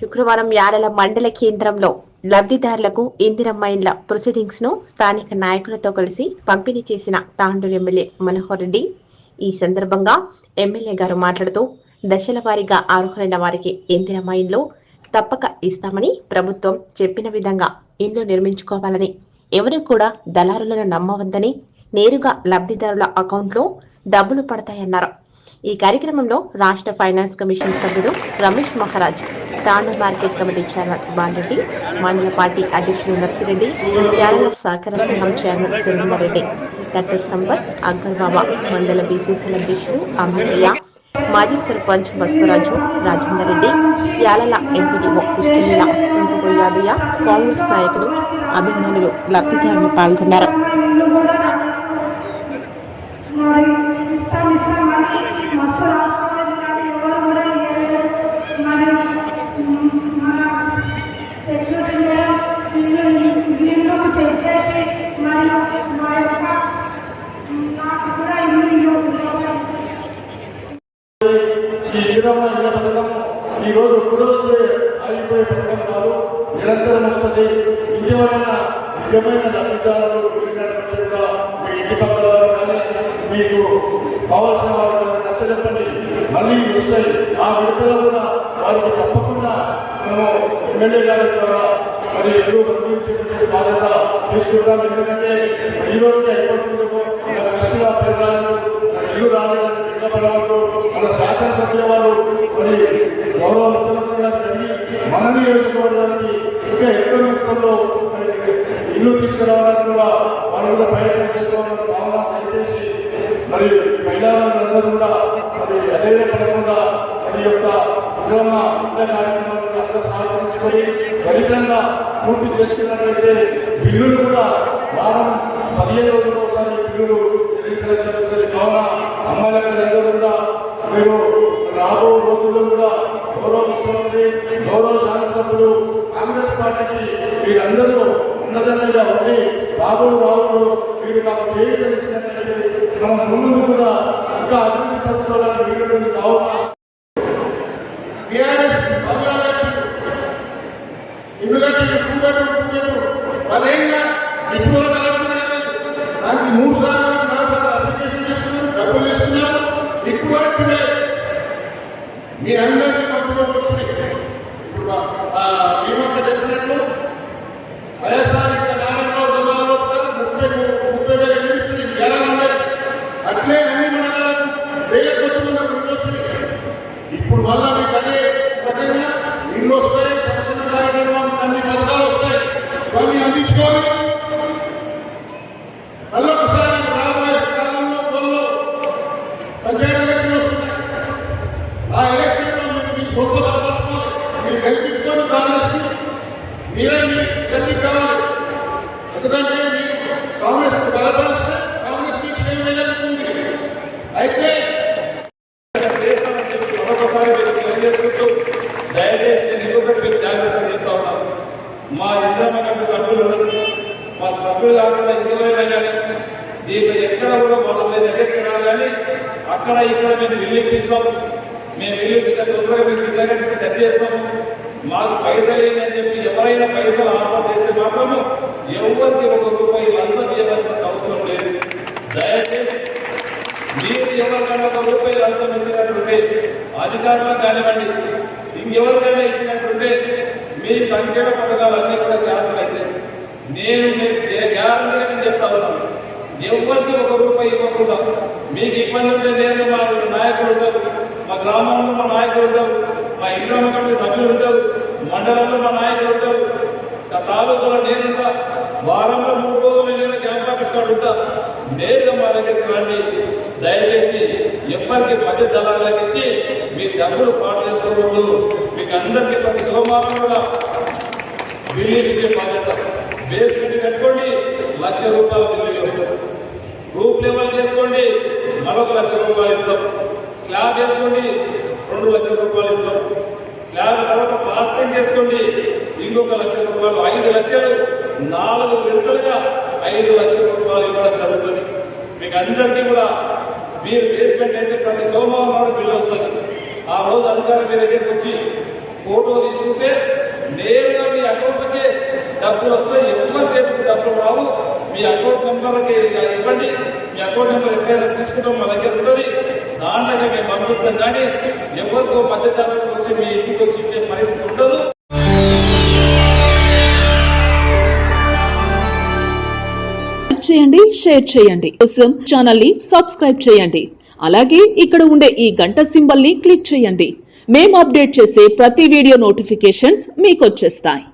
శుక్రవారం యాడల మండల కేంద్రంలో లబ్ధిదారులకు ఇందిరమ్మ ఇండ్ల ప్రొసీడింగ్స్ను స్థానిక నాయకులతో కలిసి పంపిణీ చేసిన తాండూరు ఎమ్మెల్యే మనోహర్ రెడ్డి. ఈ సందర్భంగా ఎమ్మెల్యే గారు మాట్లాడుతూ దశల వారీగా అర్హులైన వారికి ఇందిరమ్మ ఇండ్లు తప్పక ఇస్తామని ప్రభుత్వం చెప్పిన విధంగా ఇండ్లు నిర్మించుకోవాలని ఎవరు కూడా దళారులను నమ్మవద్దని నేరుగా లబ్ధిదారుల అకౌంట్లో డబ్బులు పడతాయన్నారు. ఈ కార్యక్రమంలో రాష్ట్ర ఫైనాన్స్ కమిషన్ సభ్యుడు Ramesh Maharaj Tandur market committee chairman Balareddy మండల పార్టీ అధ్యక్షుడు నర్సిరెడ్డి కేరళ సహకార సంఘం చైర్మన్ సురేందర్ రెడ్డి డాక్టర్ సంపత్ అక్బర్ మండల బీసీసీ అధ్యక్షుడు అమరయ్య మాజీ సర్పంచ్ బసవరాజు రాజేందర్ రెడ్డి యాలల ఎంపీడీఓ కృష్ణలీల ఇంకొక యాదయ్య కాంగ్రెస్ నాయకులు అభిమానులు లబ్ధిదారులు పాల్గొన్నారు మరి ఇస్తాం ఇస్తామని మస్తు రాసుకోలేదు కానీ ఎవరు కూడా ఇవ్వలేదు మరి మ్, మన సెక్యూరిటీ కూడా ఇల్లు ఇల్లుకు చెక్ చేసి మరి మా యొక్క మ్, నాకు కూడా ఇల్లు ఇవ్వబడింది ఈ ఇరవై ఇళ్ళ పథకం ఈ రోజు ఒక్క అయిపోయే పథకం కాదు నిరంతరం వస్తుంది. ఇంకెవరైనా నిజమైన లబ్ధిదారులు వెళ్ళినటువంటి మీ ఇంటి పక్కల వారు కానీ మీకు కావాల్సిన వారు కానీ నచ్చజెప్పండి మళ్ళీ వస్తాయి ఆ విడతలో కూడా వారికి తప్పకుండా మేము ఎమ్మెల్యే గారి ద్వారా మరి ఎన్నో మంజూరు చేసే బాధ్యత తీసుకుంటాం. ఎందుకంటే ఈ రోజుకి అయిపోతుందేమో మన కృష్ణా పెరగాలను మరి గౌరవ ముఖ్యమంత్రి గారు మన నియోజకవర్గానికి ఇంకా ఎక్కువ మొత్తంలో ఇల్లు తీసుకురావడానికి కూడా వాళ్ళు కూడా ప్రయత్నం చేస్తామన్న భావన దయచేసి మరి మహిళలందరూ కూడా మరి అధైర్యపడకుండా అది యొక్క విగ్రహ యుద్ధ కార్యక్రమాలను అందరూ సహకరించుకొని ఫలితంగా పూర్తి చేసుకున్నట్లయితే బిల్లులు కూడా వారం పదిహేను రోజులు ఒకసారి బిల్లులు చెల్లించడం జరుగుతుంది. కావున అమ్మాయిలందరూ కూడా మీరు రాబో రోజుల్లో కూడా గౌరవ ముఖ్యమంత్రి గౌరవ శాసనసభ్యులు కాంగ్రెస్ పార్టీకి మీరందరూ ఉన్నతంగా ఉండి రాబో రాబోలు మీరు నాకు చేయగలిగినట్లయితే మనం ముందు కూడా ఇంకా అభివృద్ధి పరచుకోవడానికి వీలుంటుంది కావున టీఆర్ఎస్ ఎందుకంటే కూడలు కూడలు పదేళ్ళ ఇప్పుడు దానికి మూడు సార్లు నాలుగు సార్లు అప్లికేషన్ చేసుకున్నారు డబ్బులు తీసుకున్నారు. ఎక్కువ మీరందరికీ మధ్యలో వచ్చినాయి ఇప్పుడు ఆ, భీమక్క చెప్పినట్లు వైఎస్ఆర్ ఇంకా నాలుగు జిల్లాలో కూడా ముప్పై ముప్పై వేల ఎనిమిది ఇచ్చి ఎలా ఉండేది? అట్లే అన్ని మండలాలకు వేల కోట్ల మంది వచ్చినాయి. ఇప్పుడు మళ్ళా మీకు అదే విధంగా ఇల్లు వస్తాయి సంక్షేమ కార్యక్రమం అన్ని పథకాలు వస్తాయి. ఇవన్నీ అందించుకోవాలి. మా ఇంద్రమైన సభ్యులు మా సభ్యులు కాకుండా ఇంకెవరైనా కానీ దీంట్లో ఎక్కడ కూడా మన మీ దగ్గరికి కానీ అక్కడ ఇక్కడ మేము ఇల్లు ఇప్పిస్తాం. మేము వెళ్ళి తొందరగా మీకు ఇల్లు కట్ చేస్తాము మాకు పైసలు అని చెప్పి ఎవరైనా పైసలు ఆఫర్ చేస్తే మాత్రము ఎవరికి ఒక రూపాయి లంచం ఇవ్వాల్సిన అవసరం లేదు. దయచేసి మీరు ఎవరికైనా ఒక రూపాయి లంచం ఇచ్చినట్టుంటే అధికారులకు కానివ్వండి ఇంకెవరికైనా ఇచ్చినట్టుంటే మీ సంక్షేమ పథకాలన్నీ కూడా క్యాన్సిల్ అయితే నేను గ్యారంటీ చెప్తా ఉన్నాను. ఎవరికి ఒక రూపాయి ఇవ్వకుండా మీకు ఇబ్బంది ఉంటే నేను మా నాయకులు ఉంటారు మా గ్రామంలో మా నాయకులు ఉంటారు మా ఇంట్లో కమిటీ సభ్యులు ఉంటారు మండలంలో మా నాయకులు ఉంటారు. తాలూకులో నేను నేనుంటా వారంలో మూడు రోజులు నేను క్యాంప్ ఉంటా. నేరుగా మా దగ్గరికి రండి. దయచేసి ఎవ్వరికి మధ్య దళాలకు ఇచ్చి మీ డబ్బులు పాటు చేసుకోకూడదు. మీకు అందరికీ ప్రతి సోమవారం కూడా బిల్లు ఇచ్చే బాధ్యత. బేస్మెంట్ కట్టుకోండి. లక్ష రూపాయలు బిల్లు వస్తుంది రూప్ లెవెల్ చేసుకోండి. మరొక లక్ష రూపాయలు ఇస్తాం. స్లాబ్ చేసుకోండి రెండు లక్షల రూపాయలు ఇస్తాం. స్లాబ్ తర్వాత ప్లాస్టింగ్ చేసుకోండి. ఇంకొక లక్ష రూపాయలు ఐదు లక్షలు నాలుగు విడతలుగా ఐదు లక్షల రూపాయలు ఇవ్వడం జరుగుతుంది. మీకు అందరికీ కూడా మీరు బేస్మెంట్ అయితే ప్రతి సోమవారం నాడు బిల్లు వస్తుంది. ఆ రోజు అధికారి మీ దగ్గరికి వచ్చి ఫోటో తీసుకుంటే నేరుగా మీ అకౌంట్లకే డబ్బులు వస్తాయి. ఎక్కువ చేతికి డబ్బులు రావు. మీ అకౌంట్ నెంబర్కి ఇవ్వండి. మీ అకౌంట్ నెంబర్ ఎక్కడైనా తీసుకుంటాం మా దగ్గర ఉంటుంది. దాంట్లో మేము పంపిస్తాం కానీ ఎవరికో మధ్యతరగతి వచ్చి మీ ఇంటికి వచ్చి ఇచ్చే పరిస్థితి ఉండదు. చేయండి షేర్ చేయండి. కోసం ఛానల్ని సబ్స్క్రైబ్ చేయండి. అలాగే ఇక్కడ ఉండే ఈ గంట సింబల్ని క్లిక్ చేయండి. మేము అప్డేట్ చేసే ప్రతి వీడియో నోటిఫికేషన్స్ మీకు వచ్చేస్తాయి.